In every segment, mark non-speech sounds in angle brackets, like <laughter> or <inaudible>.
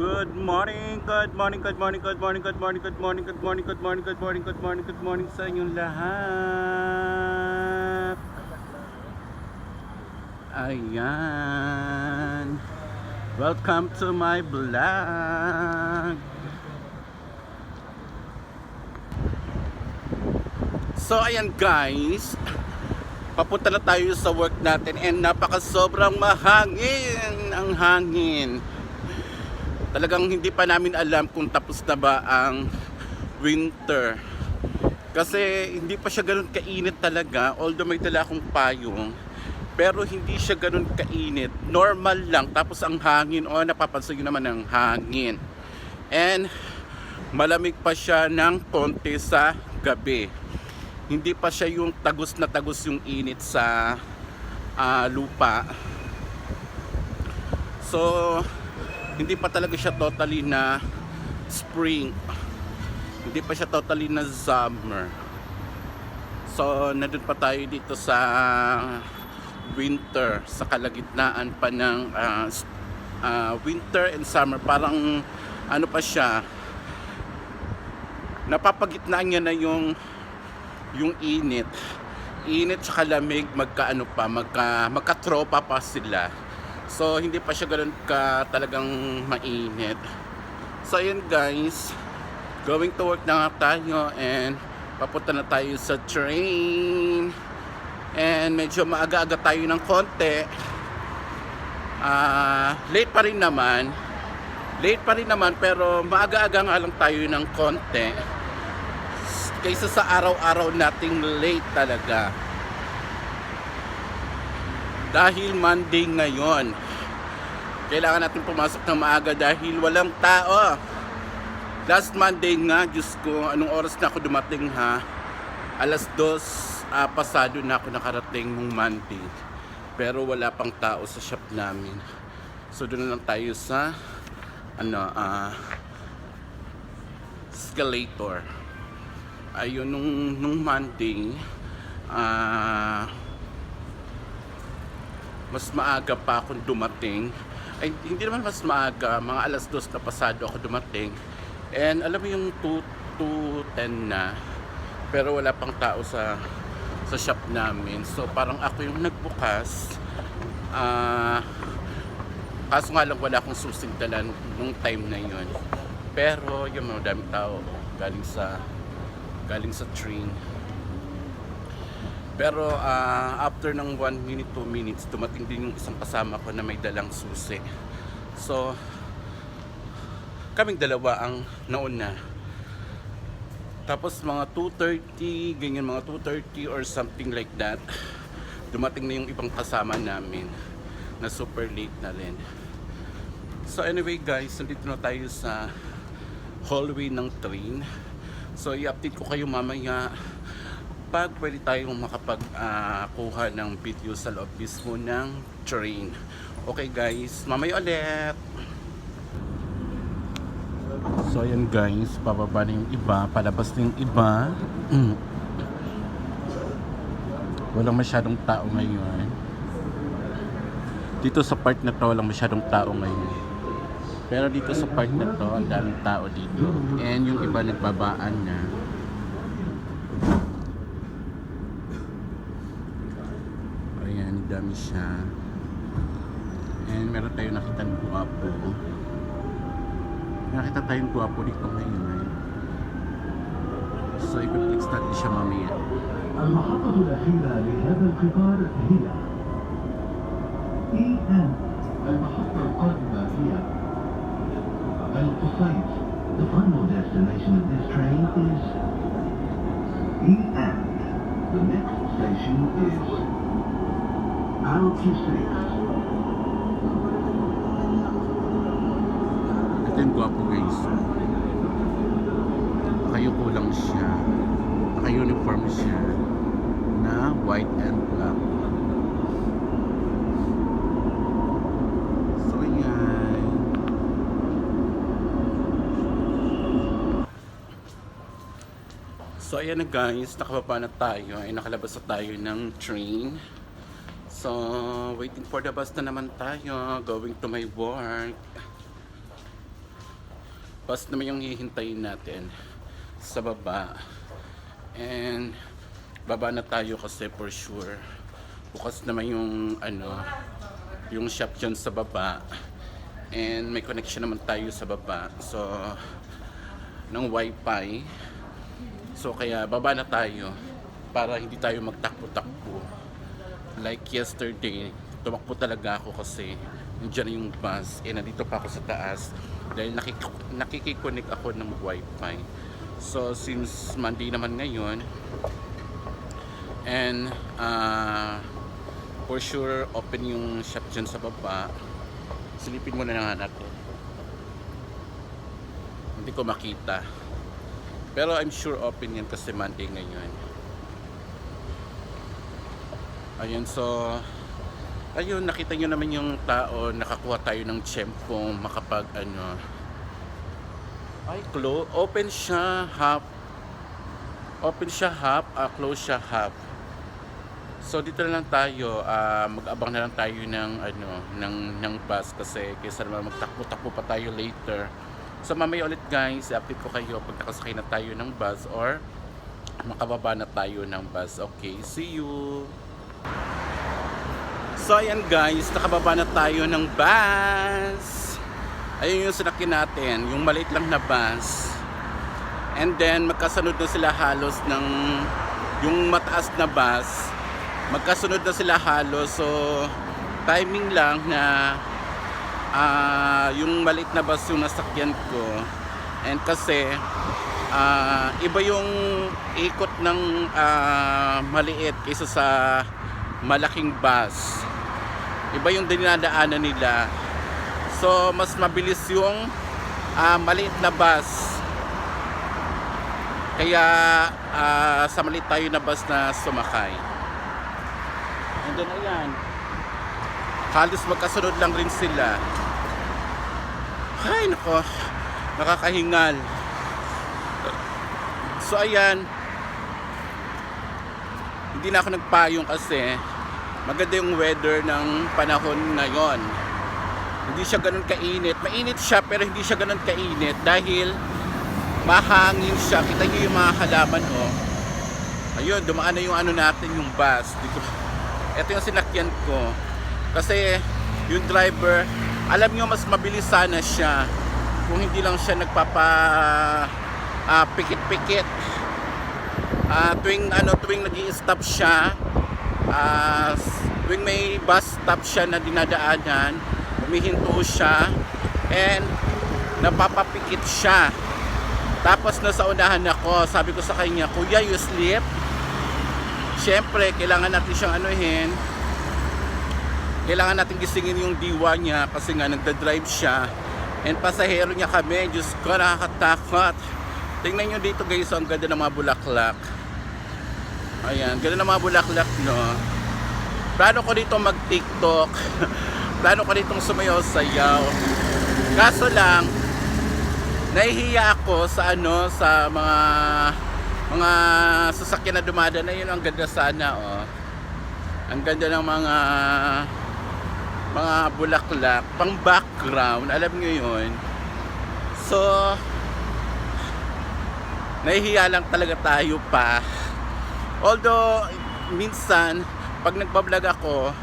Good morning, good morning, good morning, good morning, good morning, good morning, good morning, good morning, good morning, good morning, good morning sa inyong lahat. Ayan. Welcome to my vlog. So ayan guys, papunta na tayo sa work natin and napaka sobrang mahangin ang hangin. Talagang hindi pa namin alam kung tapos na ba ang winter. Kasi hindi pa siya ganun kainit talaga, although may dala akong payong. Pero hindi siya ganun kainit. Normal lang. Tapos ang hangin, oh napapansin nyo naman ang hangin. And malamig pa siya ng konti sa gabi. Hindi pa siya yung tagos na tagos yung init sa ah, lupa. So, hindi pa talaga siya totally na spring. Hindi pa siya totally na summer. So, nandun pa tayo dito sa winter, sa kalagitnaan pa ng s- ah, winter and summer. Parang ano pa siya, napapagitnaan niya na yung yung init. Init sa lamig, magkaano pa, magka, magkatropa pa sila. So, hindi pa siya ganun ka talagang mainit. So, ayun guys. Going to work na nga tayo and papunta na tayo sa train. And medyo maaga-aga tayo ng konti. Ah, late pa rin naman. Late pa rin naman pero maaga-aga nga lang tayo ng konti. Kaysa sa araw-araw nating late talaga dahil Monday ngayon. Kailangan natin pumasok ng maaga dahil walang tao. Last Monday nga, Diyos ko, anong oras na ako dumating ha? Alas dos ah, pasado na ako nakarating nung Monday. Pero wala pang tao sa shop namin. So doon lang tayo sa ano, ah escalator. Ayun, nung, nung Monday, ah mas maaga pa akong dumating. Ay, hindi naman mas maaga, mga alas dos na pasado ako dumating. And alam mo yung 2, 2.10 na, pero wala pang tao sa sa shop namin. So parang ako yung nagbukas. Ah, kaso nga lang wala akong susing dala nung time na yun. Pero yung mga daming tao galing sa galing sa train. Pero ah, after ng 1 minute, 2 minutes, dumating din yung isang kasama ko na may dalang susi. So, kaming dalawa ang nauna. Tapos mga 2.30, ganyan mga 2.30 or something like that, dumating na yung ibang kasama namin na super late na rin. So anyway guys, nandito na tayo sa hallway ng train. So i-update ko kayo mamaya pag pwede tayong makapag-kuha ng video sa loob mismo ng train. Okay guys, mamaya ulit! So ayan guys, pababa na yung iba, palabas na yung iba. Walang masyadong tao ngayon. Dito sa part na to, walang masyadong tao ngayon. Pero dito sa part na to, ang daming tao dito. And yung iba nagbabaan na. Ayan, dami siya. And meron tayo nakita ng guwapo. Nakita tayong guwapo dito ngayon. So, ipiplex natin siya mamaya. المحطة الأخيرة لهذا القطار هي إي أن المحطة القادمة هي القصيد The final destination of this train is E and The next station is Alcusix. Ito yung gwapo guys. Nakayuko lang siya. Naka-uniform siya na white and black. So yan. So ayan na guys, nakababa na tayo. Ay nakalabas na tayo ng train. So, waiting for the bus na naman tayo. Going to my work. bus naman yung hihintayin natin sa baba. And baba na tayo kasi for sure. Bukas naman yung ano, yung shop dyan sa baba. And may connection naman tayo sa baba. So, ng wifi. So kaya baba na tayo para hindi tayo magtakbo-takbo. Like yesterday, tumakbo talaga ako kasi nandiyan yung bus. Eh nandito pa ako sa taas dahil nakik nakikiconnect ako ng wifi. So since Monday naman ngayon and uh, for sure open yung shop dyan sa baba. Silipin muna na nga natin. Hindi ko makita. Pero I'm sure open yan kasi Monday ngayon. Ayun, so... Ayun, nakita nyo naman yung tao, nakakuha tayo ng tiyempo makapag ano... Ay, close. Open siya, half. Open siya half, ah, close siya half. So dito na lang tayo, ah, mag-abang na lang tayo ng ano, ng ng bus kasi kaysa naman magtakbo-takbo pa tayo later. So mamaya ulit guys, i-update ko kayo pag nakasakay na tayo ng bus or makababa na tayo ng bus. Okay, see you! So ayan guys, nakababa na tayo ng bus. Ayun yung sinakyan natin, yung maliit lang na bus. And then magkasunod na sila halos ng yung mataas na bus. Magkasunod na sila halos. So timing lang na ah yung maliit na bus yung nasakyan ko. And kasi ah iba yung ikot ng ah, maliit kaysa sa malaking bus. Iba yung dinadaanan nila. So mas mabilis yung ah, maliit na bus. Kaya ah, sa maliit tayo na bus na sumakay. And then ayan. Halos magkasunod lang rin sila. Ay nako. Nakakahingal. So ayan. Hindi na ako nagpayong kasi maganda yung weather ng panahon ngayon. Hindi siya ganun kainit. Mainit siya pero hindi siya ganun kainit dahil mahangin siya. Kita niyo yung mga halaman oh. Ayun, dumaan na yung ano natin, yung bus. Dito. Ito yung sinakyan ko. Kasi yung driver, alam nyo mas mabilis sana siya kung hindi lang siya nagpapa ah, pikit-pikit. Ah, tuwing ano tuwing nag stop siya, s- tuwing may bus stop siya na dinadaanan, humihinto siya and napapapikit siya. Tapos nasa unahan ako, sabi ko sa kanya, Kuya, you sleep? Siyempre, kailangan natin siyang anuhin. Kailangan natin gisingin yung diwa niya kasi nga nagda-drive siya. And pasahero niya kami, Diyos ko, nakakatakot. Tingnan nyo dito guys, ang ganda ng mga bulaklak. Ayan, ganda ng mga bulaklak, no? Plano ko dito mag-tiktok. <laughs> Plano ko dito sumayaw-sayaw. Kaso lang, nahihiya ako sa ano, sa mga mga sasakyan na dumadaan na yun ang ganda sana oh. Ang ganda ng mga mga bulaklak pang background, alam niyo yun. So nahihiya lang talaga tayo pa. Although minsan pag nagbablog ako,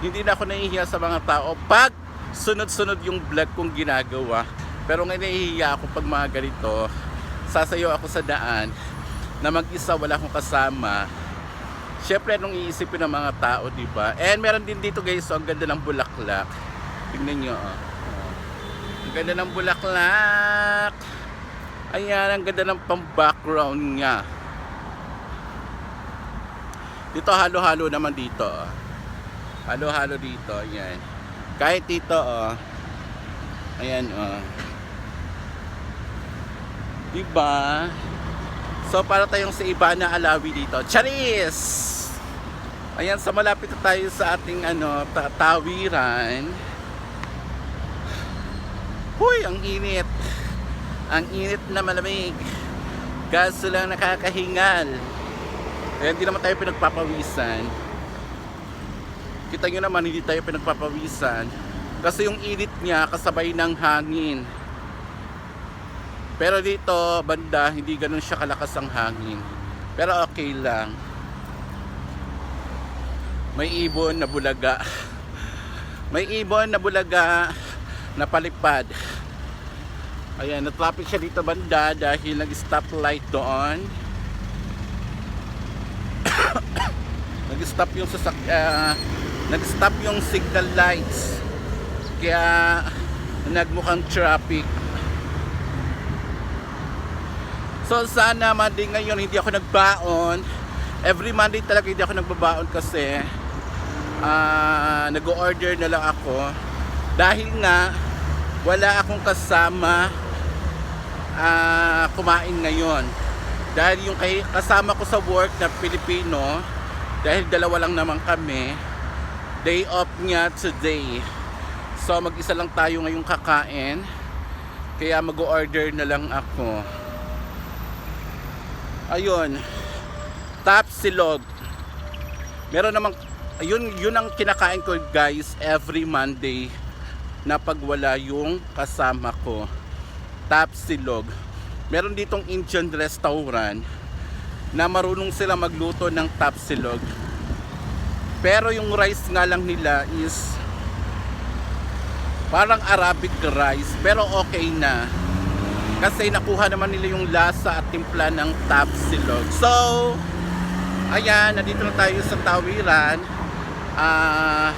hindi na ako nahihiya sa mga tao pag sunod-sunod yung vlog kong ginagawa. Pero ngayon nahihiya ako pag mga ganito. Sasayaw ako sa daan na mag-isa wala akong kasama. Siyempre, anong iisipin ng mga tao, di ba? And meron din dito guys, oh, ang ganda ng bulaklak. Tingnan oh. Oh. Ang ganda ng bulaklak. Ayan, ang ganda ng pang-background niya. Dito, halo-halo naman dito, oh. Halo-halo dito, ayan. Kahit dito, oh. Ayan, oh. Diba? So para tayong sa iba na alawi dito. Charis! Ayan, sa malapit tayo sa ating ano, ta- tawiran. Huy, ang init. Ang init na malamig. Kaso lang nakakahingal. Kaya hindi naman tayo pinagpapawisan. Kita nyo naman, hindi tayo pinagpapawisan. Kasi yung init niya kasabay ng hangin. Pero dito, banda, hindi ganun siya kalakas ang hangin. Pero okay lang. May ibon na bulaga. <laughs> May ibon na bulaga na palipad. Ayan, na-traffic siya dito banda dahil nag-stoplight doon. Nag-stop yung sasak ah, nag-stop yung signal lights. Kaya nagmukhang traffic. So sana Monday ngayon hindi ako nagbaon. Every Monday talaga hindi ako nagbabaon kasi ah nag-order na lang ako dahil nga wala akong kasama ah kumain ngayon. Dahil yung kasama ko sa work na Pilipino, dahil dalawa lang naman kami, day off niya today. So mag-isa lang tayo ngayong kakain. Kaya mag-order na lang ako. Ayun. Tap silog. Meron namang yun yun ang kinakain ko guys every Monday na pag wala yung kasama ko. Tap silog. Meron ditong Indian restaurant na marunong sila magluto ng tap silog. Pero yung rice nga lang nila is parang Arabic rice pero okay na. Kasi nakuha naman nila yung lasa at timpla ng tap silog so ayan nandito na tayo sa tawiran. Ah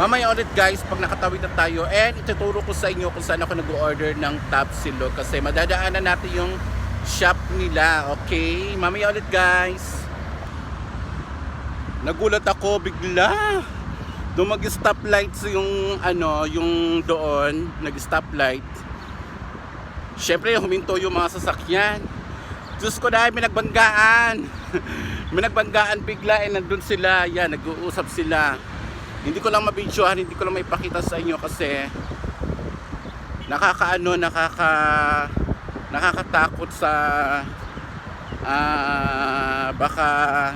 mamaya ulit guys pag nakatawid na tayo. And ituturo ko sa inyo kung saan ako nag-order ng tap silog kasi madadaanan natin yung shop nila okay mamaya ulit guys nagulat ako bigla Nung mag-stoplight yung ano, yung doon, nag-stoplight. Syempre, huminto yung mga sasakyan. Diyos ko dahil may nagbanggaan. may <laughs> nagbanggaan bigla eh nandun sila. Yan, nag-uusap sila. Hindi ko lang mabidyohan, hindi ko lang maipakita sa inyo kasi nakakaano, nakaka nakakatakot sa ah baka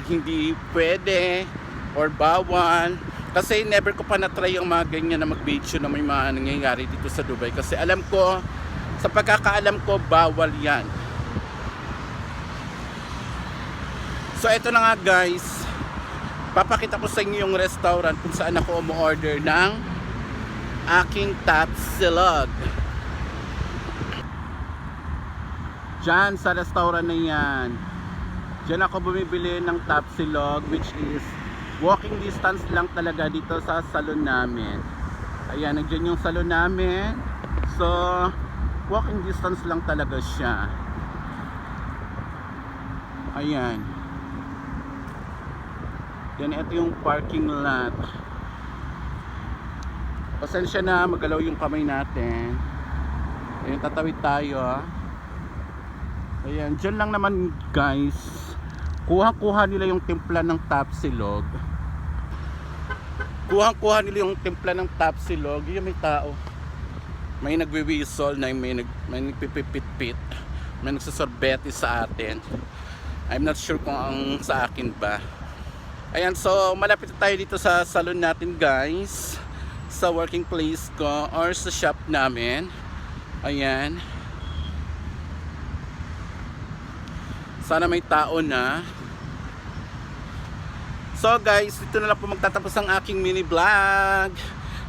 hindi pwede or bawal kasi never ko pa na-try yung mga ganyan na mag-video na may mga nangyayari dito sa Dubai. Kasi alam ko, sa pagkakaalam ko, bawal yan. So ito na nga guys, papakita ko sa inyo yung restaurant kung saan ako umu-order ng aking tap silog. Diyan sa restaurant na yan. Diyan ako bumibili ng tap silog which is walking distance lang talaga dito sa salon namin. Ayan nandiyan yung salon namin. So walking distance lang talaga siya. Ayan. Yan ito yung parking lot. Pasensya na magalaw yung kamay natin. Ayan tatawid tayo ayan dyan lang naman guys. Kuha-kuha nila yung timpla ng tapsilog kuha-kuha nila yung timpla ng tapsilog yun may tao. May nagwiwisol na may, nag, may nagpipipit-pit. May nagsasorbete sa atin. I'm not sure kung ang sa akin ba. Ayan so malapit tayo dito sa salon natin guys. Sa working place ko or sa shop namin. Ayan sana may tao na So guys, dito na lang po magtatapos ang aking mini vlog.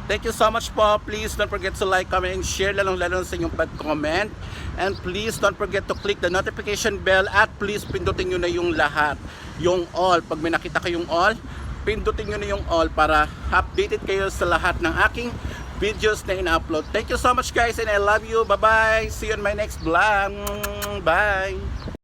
Thank you so much po. Please don't forget to like, comment, and share lalong lalo sa inyong pag-comment. And please don't forget to click the notification bell at please pindutin nyo na yung lahat. Yung all. Pag may nakita kayong all, pindutin nyo na yung all para updated kayo sa lahat ng aking videos na in-upload. Thank you so much guys and I love you. Bye-bye. See you in my next vlog. Bye.